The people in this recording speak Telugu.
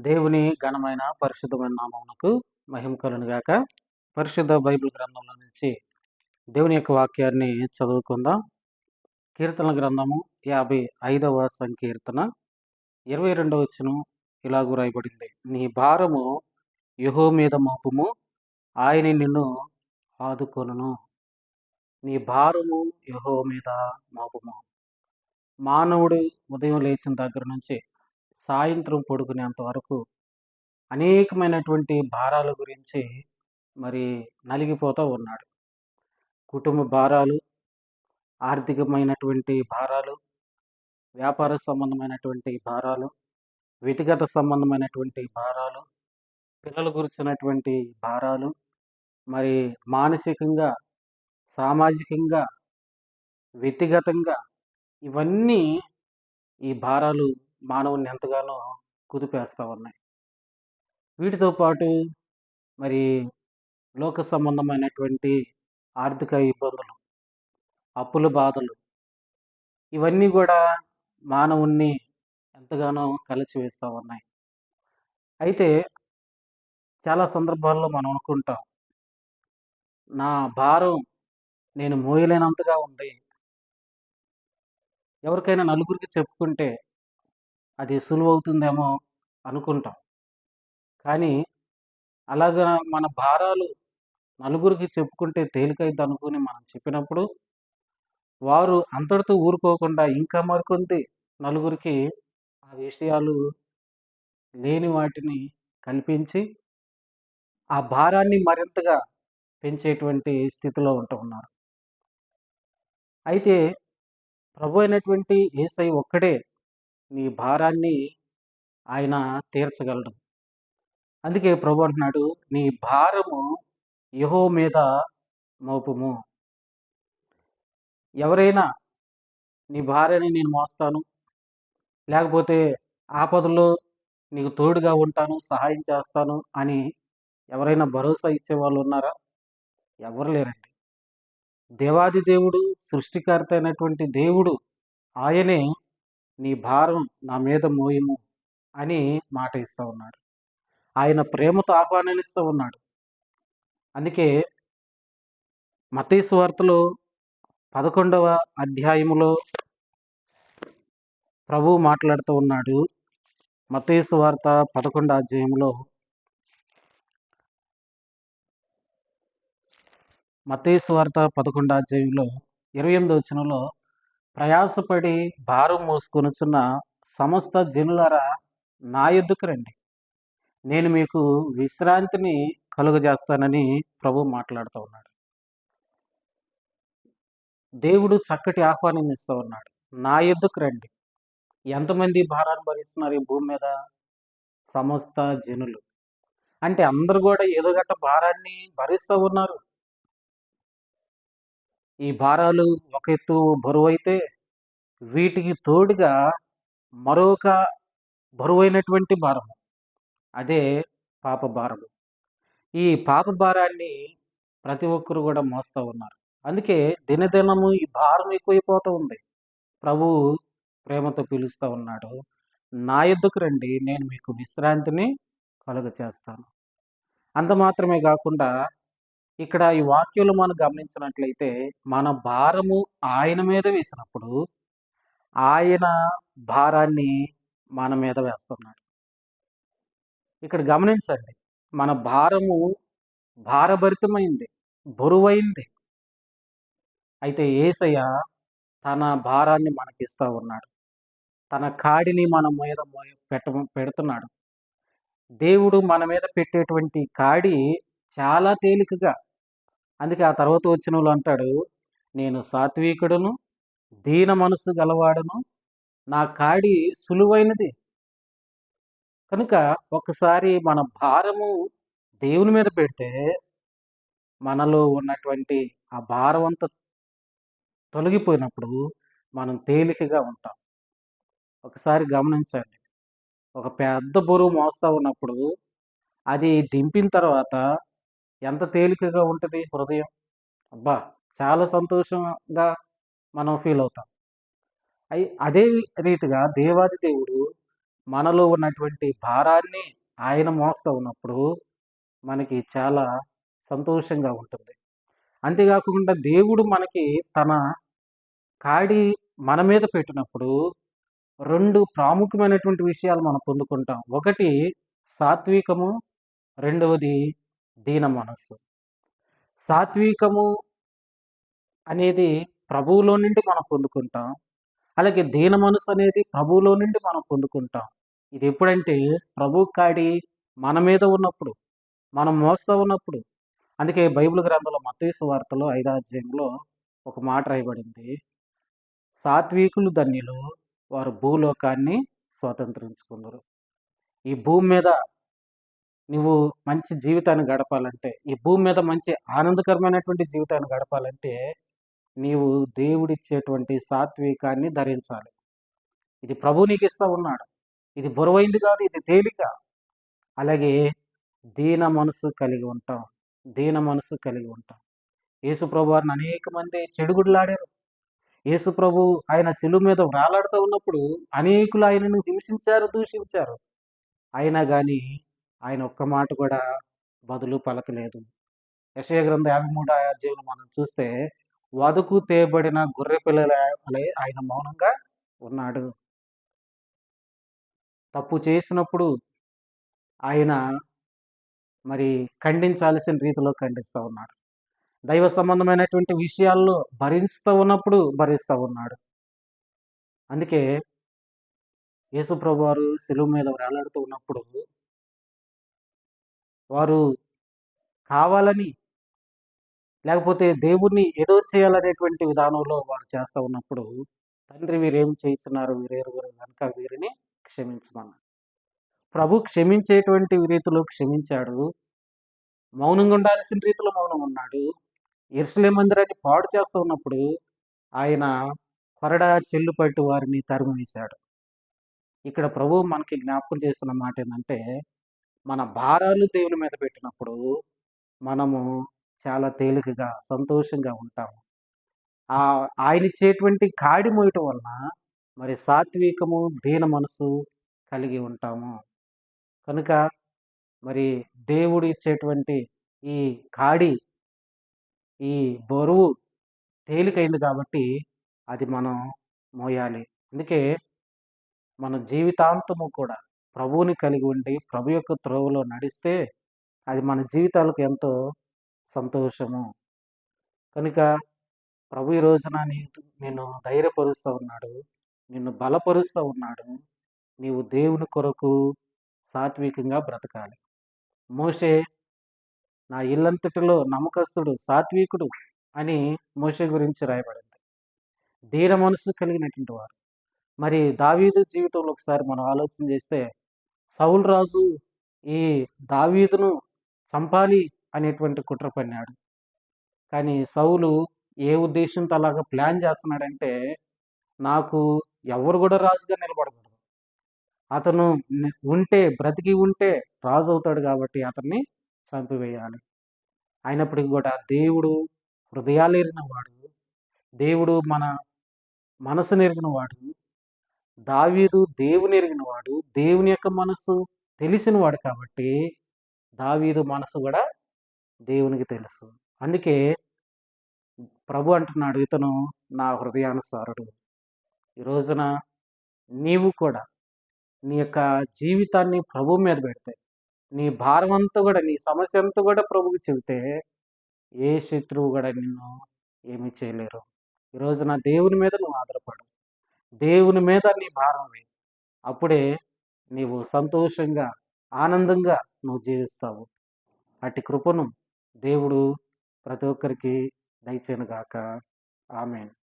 దేవుని ఘనమైన పరిశుద్ధమైన నామమునకు మహిమ కలును గాక. పరిశుద్ధ బైబిల్ గ్రంథంలో నుంచి దేవుని యొక్క వాక్యాన్ని చదువుకుందాం. కీర్తన గ్రంథము యాభై ఐదవ సంకీర్తన ఇరవై రెండవ వచనం ఇలాగూ రాయబడింది. నీ భారము యుహో మీద మోపము ఆయన నిన్ను ఆదుకొనును. నీ భారము యుహో మీద మోపము. మానవుడు ఉదయం లేచిన దగ్గర నుంచి సాయంత్రం పడుకునేంత వరకు అనేకమైనటువంటి భారాల గురించి మరి నలిగిపోతూ ఉన్నాడు. కుటుంబ భారాలు ఆర్థికమైనటువంటి భారాలు వ్యాపార సంబంధమైనటువంటి భారాలు వ్యక్తిగత సంబంధమైనటువంటి భారాలు పిల్లల గురించినటువంటి భారాలు మరి మానసికంగా సామాజికంగా వ్యక్తిగతంగా ఇవన్నీ ఈ భారాలు మానవుని ఎంతగానో కుదిపేస్తూ ఉన్నాయి. వీటితో పాటు మరి లోక సంబంధమైనటువంటి ఆర్థిక ఇబ్బందులు అప్పుల బాధలు ఇవన్నీ కూడా మానవుణ్ణి ఎంతగానో కలిచివేస్తూ ఉన్నాయి. అయితే చాలా సందర్భాల్లో మనం అనుకుంటాం నా భారం నేను మోయలేనంతగా ఉంది. ఎవరికైనా నలుగురికి చెప్పుకుంటే అది సులువవుతుందేమో అనుకుంటాం. కానీ అలాగా మన భారాలు నలుగురికి చెప్పుకుంటే తేలికైద్ది అనుకుని మనం చెప్పినప్పుడు వారు అంతటితో ఊరుకోకుండా ఇంకా మరికొంది నలుగురికి ఆ విషయాలు లేని వాటిని కల్పించి ఆ భారాన్ని మరింతగా పెంచేటువంటి స్థితిలో ఉంటూ ఉన్నారు. అయితే ప్రభు అయినటువంటి ఏసై ఒక్కడే నీ భారాన్ని ఆయన తీర్చగలడు. అందుకే ప్రభు అంటున్నాడు నీ భారము యహో మీద మోపము. ఎవరైనా నీ భార్యని నేను మోస్తాను లేకపోతే ఆపదలో నీకు తోడుగా ఉంటాను సహాయం చేస్తాను అని ఎవరైనా భరోసా ఇచ్చే వాళ్ళు ఉన్నారా? ఎవరు లేరండి. దేవాది దేవుడు సృష్టికర్త అయినటువంటి దేవుడు ఆయనే నీ భారం నా మీద మోయము అని మాట ఇస్తూ ఉన్నాడు. ఆయన ప్రేమతో ఆహ్వానిస్తూ ఉన్నాడు. అందుకే మతీసు వార్తలో పదకొండవ అధ్యాయములో ప్రభు మాట్లాడుతూ ఉన్నాడు. మతీశ్వార్త పదకొండవ అధ్యాయంలో మతీసు వార్త పదకొండవ అధ్యాయంలో ఇరవై ఎనిమిది వచనంలో ప్రయాసపడి భారం మోసుకొనుచున్న సమస్త జనులరా నా ఎద్దుకు రండి. నేను మీకు విశ్రాంతిని కలుగజేస్తానని ప్రభు మాట్లాడుతూ ఉన్నాడు. దేవుడు చక్కటి ఆహ్వానం ఇస్తూ ఉన్నాడు. నా ఎద్దుకు రండి. ఎంతమంది భారాన్ని భరిస్తున్నారు ఈ భూమి మీద? సమస్త జనులు. అంటే అందరు కూడా ఏదో గట్ట భారాన్ని భరిస్తూ ఉన్నారు. ఈ భారాలు ఒక ఎత్తు బరువు అయితే వీటికి తోడుగా మరొక బరువైనటువంటి భారం అదే పాప భారము. ఈ పాప భారాన్ని ప్రతి ఒక్కరు కూడా మోస్తూ ఉన్నారు. అందుకే దినదినము ఈ భారం ఎక్కువైపోతూ ఉంది. ప్రభు ప్రేమతో పిలుస్తూ ఉన్నాడు. నా ఎద్దుకు రండి నేను మీకు విశ్రాంతిని కలుగ చేస్తాను అంత మాత్రమే కాకుండా ఇక్కడ ఈ వాక్యంలో మనం గమనించినట్లయితే మన భారము ఆయన మీద వేసినప్పుడు ఆయన భారాన్ని మన మీద వేస్తున్నాడు. ఇక్కడ గమనించండి మన భారము భారభరితమైంది బరువైంది. అయితే ఏసయ్య తన భారాన్ని మనకిస్తూ ఉన్నాడు. తన కాడిని మన మీద పెట్ట పెడుతున్నాడు. దేవుడు మన మీద పెట్టేటువంటి కాడి చాలా తేలికగా. అందుకే ఆ తర్వాత వచ్చిన వాళ్ళు అంటాడు నేను సాత్వికుడును దీన మనసు గలవాడును నా కాడి సులువైనది. కనుక ఒకసారి మన భారము దేవుని మీద పెడితే మనలో ఉన్నటువంటి ఆ భారం అంతా తొలగిపోయినప్పుడు మనం తేలికగా ఉంటాం. ఒకసారి గమనించండి. ఒక పెద్ద బరువు మోస్తూ ఉన్నప్పుడు అది దింపిన తర్వాత ఎంత తేలికగా ఉంటుంది హృదయం? అబ్బా! చాలా సంతోషంగా మనం ఫీల్ అవుతాం. అయి అదే రీతిగా దేవాది దేవుడు మనలో ఉన్నటువంటి భారాన్ని ఆయన మోస్తూ ఉన్నప్పుడు మనకి చాలా సంతోషంగా ఉంటుంది. అంతేకాకుండా దేవుడు మనకి తన కాడి మన మీద పెట్టినప్పుడు రెండు ప్రాముఖ్యమైనటువంటి విషయాలు మనం పొందుకుంటాం. ఒకటి సాత్వికము రెండవది దీన మనస్సు. సాత్వికము అనేది ప్రభువులో నుండి మనం పొందుకుంటాం. అలాగే దీన మనసు అనేది ప్రభువులో నుండి మనం పొందుకుంటాం. ఇది ఎప్పుడంటే ప్రభు కాడి మన మీద ఉన్నప్పుడు మనం మోస్తూ ఉన్నప్పుడు. అందుకే బైబిల్ గ్రంథంలో మతేసు వార్తలో ఐదో అధ్యాయంలో ఒక మాట రాయబడింది. సాత్వికులు ధన్యులు వారు భూలోకాన్ని స్వతంత్రించుకున్నారు. ఈ భూమి మీద నువ్వు మంచి జీవితాన్ని గడపాలంటే ఈ భూమి మీద మంచి ఆనందకరమైనటువంటి జీవితాన్ని గడపాలంటే నీవు దేవుడిచ్చేటువంటి సాత్వికాన్ని ధరించాలి. ఇది ప్రభు నీకు ఇస్తూ ఉన్నాడు. ఇది బరువైంది కాదు ఇది తేలిక. అలాగే దీన మనసు కలిగి ఉంటాం. దీన మనసు కలిగి ఉంటాం. యేసు ప్రభు వారిని అనేక మంది చెడుగుడులాడారు. యేసు ప్రభు ఆయన శిలువ మీద వ్రాలాడుతూ ఉన్నప్పుడు అనేకులు ఆయనను హింసించారు దూషించారు. అయినా కానీ ఆయన ఒక్క మాట కూడా బదులు పలకలేదు. యశయ గ్రంథ యాభై మూడు అధ్యాయులు మనం చూస్తే వదుకు తేబడిన గొర్రె పిల్లల ఆయన మౌనంగా ఉన్నాడు. తప్పు చేసినప్పుడు ఆయన మరి ఖండించాల్సిన రీతిలో ఖండిస్తూ ఉన్నాడు. దైవ సంబంధమైనటువంటి విషయాల్లో భరిస్తూ ఉన్నప్పుడు భరిస్తూ ఉన్నాడు. అందుకే యేసుప్రభు వారు సెలువు మీద వేలాడుతూ ఉన్నప్పుడు వారు కావాలని లేకపోతే దేవుణ్ణి ఏదో చేయాలనేటువంటి విధానంలో వారు చేస్తూ ఉన్నప్పుడు తండ్రి వీరేం చేస్తున్నారు వీరేరు కనుక వీరిని క్షమించమన్నారు ప్రభు క్షమించేటువంటి రీతిలో క్షమించాడు. మౌనంగా ఉండాల్సిన రీతిలో మౌనం ఉన్నాడు. ఇర్సలే మందిరాన్ని పాడు చేస్తూ ఉన్నప్పుడు ఆయన కొరడా చెల్లు పట్టి వారిని తరిమివేశాడు. ఇక్కడ ప్రభు మనకి జ్ఞాపకం చేస్తున్న మాట ఏంటంటే మన భారాలు దేవుని మీద పెట్టినప్పుడు మనము చాలా తేలికగా సంతోషంగా ఉంటాము. ఆ ఆయన ఇచ్చేటువంటి కాడి మోయటం వలన మరి సాత్వికము దీన మనసు కలిగి ఉంటాము. కనుక మరి దేవుడు ఇచ్చేటువంటి ఈ కాడి ఈ బరువు తేలికైంది కాబట్టి అది మనం మోయాలి. అందుకే మన జీవితాంతము కూడా ప్రభువుని కలిగి ఉండి ప్రభు యొక్క త్రోవలో నడిస్తే అది మన జీవితాలకు ఎంతో సంతోషము. కనుక ప్రభు ఈ రోజున నేను ధైర్యపరుస్తూ ఉన్నాడు. నిన్ను బలపరుస్తూ ఉన్నాడు. నీవు దేవుని కొరకు సాత్వికంగా బ్రతకాలి. మోషే నా ఇల్లంతటిలో నమ్మకస్తుడు సాత్వికుడు అని మోషే గురించి రాయబడింది. ధీర మనసు కలిగినటువంటి వారు. మరి దావీదు జీవితంలో ఒకసారి మనం ఆలోచన చేస్తే సౌల్ రాజు ఈ దావీదును చంపాలి అనేటువంటి కుట్ర పన్నాడు. కానీ సౌలు ఏ ఉద్దేశంతో అలాగా ప్లాన్ చేస్తున్నాడంటే నాకు ఎవరు కూడా రాజుగా నిలబడకూడదు. అతను ఉంటే బ్రతికి ఉంటే రాజు అవుతాడు కాబట్టి అతన్ని చంపివేయాలి. అయినప్పటికీ కూడా దేవుడు హృదయాలు ఎరిగిన వాడు దేవుడు మన మనసు నెరిగిన వాడు దావీదు దేవుని ఎరిగినవాడు దేవుని యొక్క మనసు తెలిసినవాడు కాబట్టి దావీదు మనసు కూడా దేవునికి తెలుసు. అందుకే ప్రభు అంటున్నాడు ఇతను నా హృదయానుసారుడు. ఈ రోజున నీవు కూడా నీ యొక్క జీవితాన్ని ప్రభు మీద పెడితే నీ భారం అంతా కూడా నీ సమస్య అంతా కూడా ప్రభుకి చెబితే ఏ శత్రువు కూడా నిన్ను ఏమి చేయలేరు. ఈ రోజున దేవుని మీద నువ్వు ఆధారపడు. దేవుని మీద నీ భారం వేయి. అప్పుడే నీవు సంతోషంగా ఆనందంగా నువ్వు జీవిస్తావు. అటు కృపను దేవుడు ప్రతి ఒక్కరికి దయచేనుగాక ఆమెను.